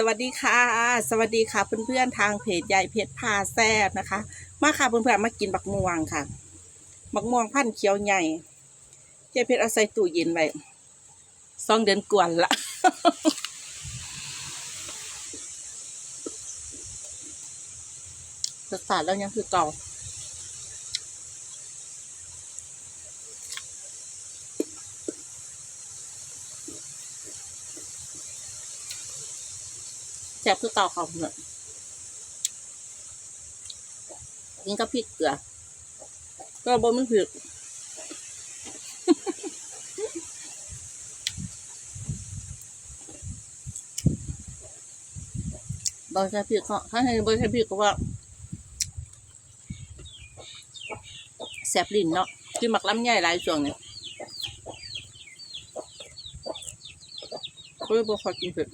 สวัสดีค่ะ สวัสดีค่ะเพื่อนๆทางเพจใหญ่เพจพาแซบนะคะ มาค่ะเพื่อนๆมากินบักม่วงค่ะ บักม่วงพันเขียวใหญ่เจ๊เพชรเอาใส่ตู้เย็นไว้ซองเดือนกวนละรสชาติแล้วยังคือเก่า แซ่บคือเก่าเขาเนอะกินกับพริกเกลือก็บ่มันผิดบ่ใช่พริกเขาถ้าให้บ่ใช่พริกก็ว่าแซ่บลิ้นเนาะกินหมักล้ำไยหลายช่วงเนี่ยก็เลยบ่ค่อกินเผ็ด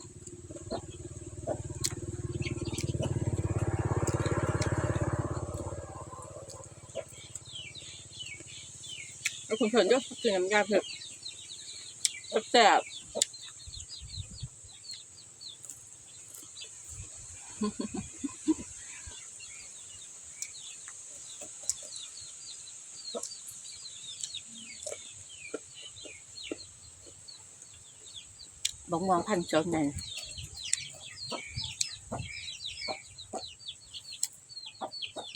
แล้วคุณเพื่นก็กินน้ำยาเผ็ดแซ่บบงมองพันจนไง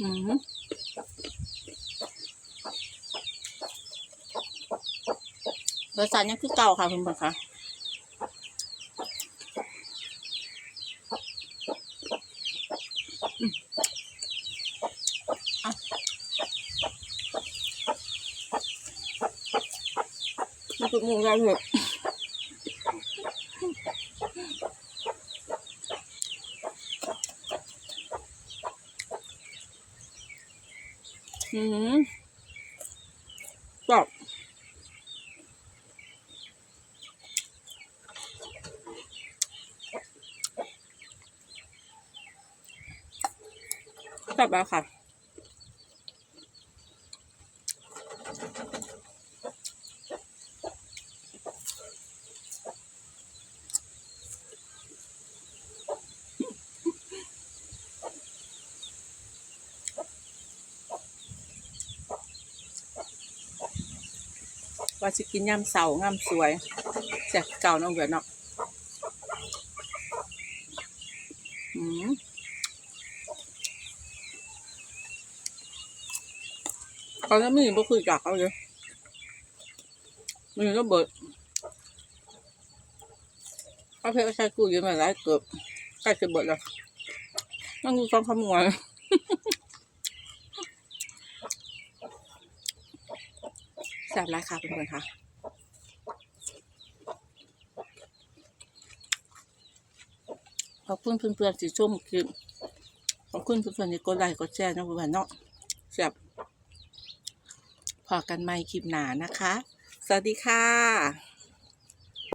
อืม รสชาติยังคือเก่าค่ะคุณผู้ชมค่ะมันคือหมูเราเหรอะอืมชอบ กลับแล้วค่ะ ว่าจะกินยำเสาง่ำสวยแจกเก่าน้องเบือเนาะอืม เขาจะมีบ่คุยกับเขาเลยมีก็เบิดเขาเพชรใช้กูยืมมาหลายเกือบใกล้จะเบิดแล้วนั่งดูต้องคำนวณแซ่บไรค่ะเพื่อนๆค่ะขอบคุณเพื่อนๆที่ชมคลิปขอบคุณเพื่อนๆที่กดไลค์กดแชร์นะเพื่อนๆเนาะแซ่บ พอกันใหม่คลิปหนานะคะ สวัสดีค่ะ